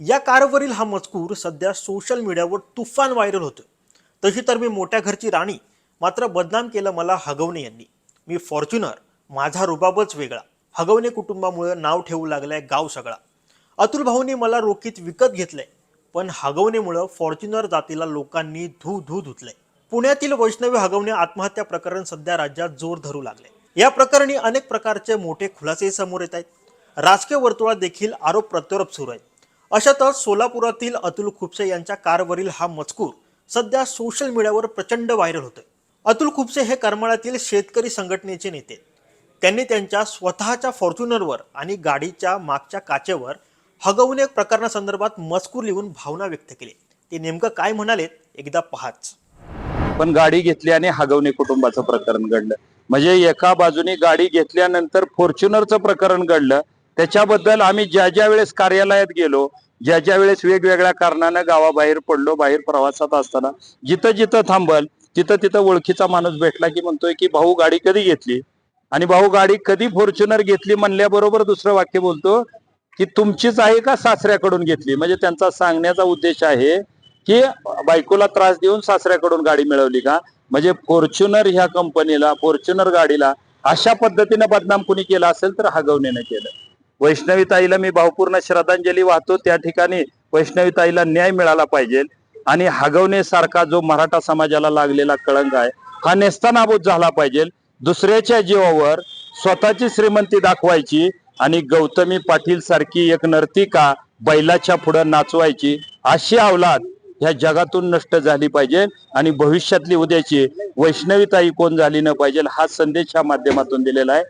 या कारवरील हा मजकूर सध्या सोशल मीडियावर तुफान व्हायरल होतो तशी तर मी मोठ्या घरची राणी मात्र बदनाम केलं मला हगवणे यांनी. मी फॉर्च्युनर माझा रुबाबच वेगळा. हगवणे कुटुंबामुळे नाव ठेवू लागलाय गाव सगळा. अतुल भाऊनी मला रोखीत विकत घेतलंय पण हगवणेमुळं फॉर्च्युनर जातीला लोकांनी धू धू धुतलंय. पुण्यातील वैष्णवी हगवणे आत्महत्या प्रकरण सध्या राज्यात जोर धरू लागले या प्रकरणी अनेक प्रकारचे मोठे खुलासे समोर येत आहेत. राजकीय वर्तुळात देखील आरोप प्रत्यारोप सुरू आहेत. अशातच सोलापुरातील अतुल खुपसे यांच्या कारवरील हा मजकूर सध्या सोशल मीडियावर प्रचंड व्हायरल होतोय. अतुल खुपसे हे करमाळ्यातील शेतकरी संघटनेचे नेते. त्यांनी त्यांच्या स्वतःच्या फॉर्च्युनरवर आणि गाडीच्या मागच्या काचेवर हगवणे प्रकरणासंदर्भात मजकूर लिहून भावना व्यक्त केली. ते नेमकं काय म्हणालेत एकदा पहाच. पण गाडी घेतली आणि हगवणे कुटुंबाचं प्रकरण घडलं. म्हणजे एका बाजूने गाडी घेतल्यानंतर फॉर्च्युनरचं प्रकरण घडलं त्याच्याबद्दल आम्ही ज्या ज्या वेळेस कार्यालयात गेलो ज्या ज्या वेळेस वेगवेगळ्या कारणानं गावाबाहेर पडलो बाहेर प्रवासात असताना जिथं जिथं थांबल तिथं तिथं ओळखीचा माणूस भेटला की म्हणतोय की भाऊ गाडी कधी घेतली? आणि भाऊ गाडी कधी फॉर्च्युनर घेतली म्हणल्याबरोबर दुसरं वाक्य बोलतो की तुमचीच आहे का सासऱ्याकडून घेतली? म्हणजे त्यांचा सांगण्याचा उद्देश आहे की बायकोला त्रास देऊन सासऱ्याकडून गाडी मिळवली का? म्हणजे फॉर्च्युनर ह्या कंपनीला फॉर्च्युनर गाडीला अशा पद्धतीने बदनाम कुणी केलं असेल तर हगवणेनं केलं. वैष्णवी ताईला मी भावपूर्ण श्रद्धांजली वाहतो. त्या ठिकाणी वैष्णवी ताईला न्याय मिळाला पाहिजे. आणि हगवणे सारखा जो मराठा समाजाला लागलेला कळंक आहे हा नेस्तानाबूत झाला पाहिजे. दुसऱ्याच्या जीवावर स्वतःची श्रीमंती दाखवायची आणि गौतमी पाटील सारखी एक नर्तिका बैलाच्या पुढे नाचवायची. अशी अवलाद ह्या जगातून नष्ट झाली पाहिजे आणि भविष्यातली उद्याची वैष्णवीताई कोण झाली न पाहिजे हा संदेश ह्या माध्यमातून दिलेला आहे.